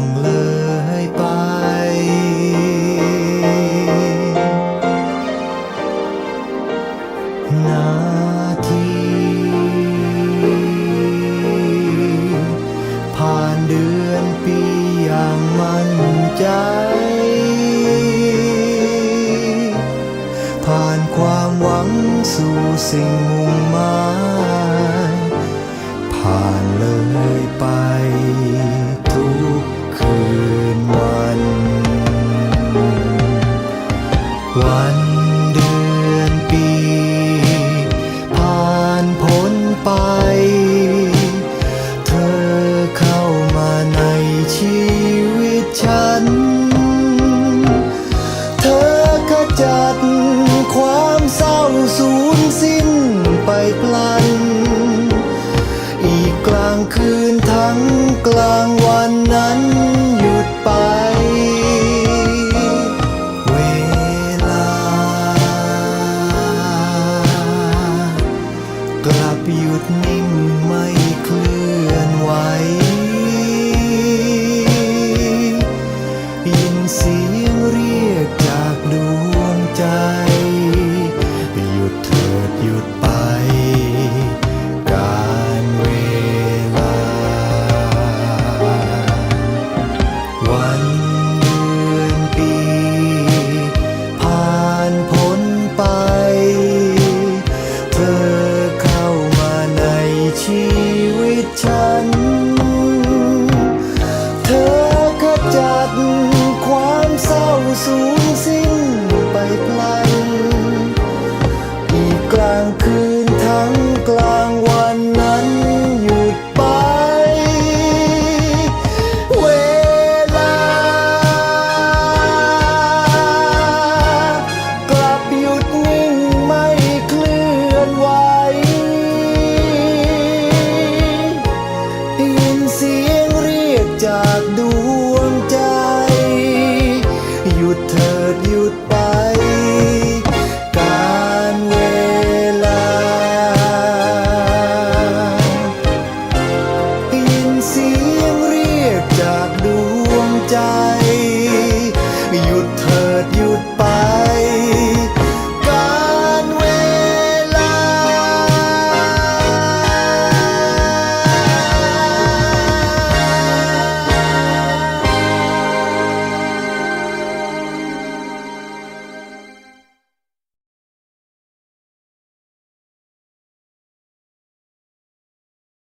งเลยไป นาทีผ่านเดือนปีอย่างมั่นใจ ผ่านความหวังสู่สิ่งางคืนทั้งกลางวันนั้นหยุดไป เวลากลับหยุดนิ่งไม่เคลื่อนไหว สูญสิ้นไปไกลอีกกลางคืนทั้งกลางวันนั้นหยุดไป เวลา กลับหยุดนิ่งไม่เคลื่อนไหวยินเสียงเรียกจากดว ดหยุดไป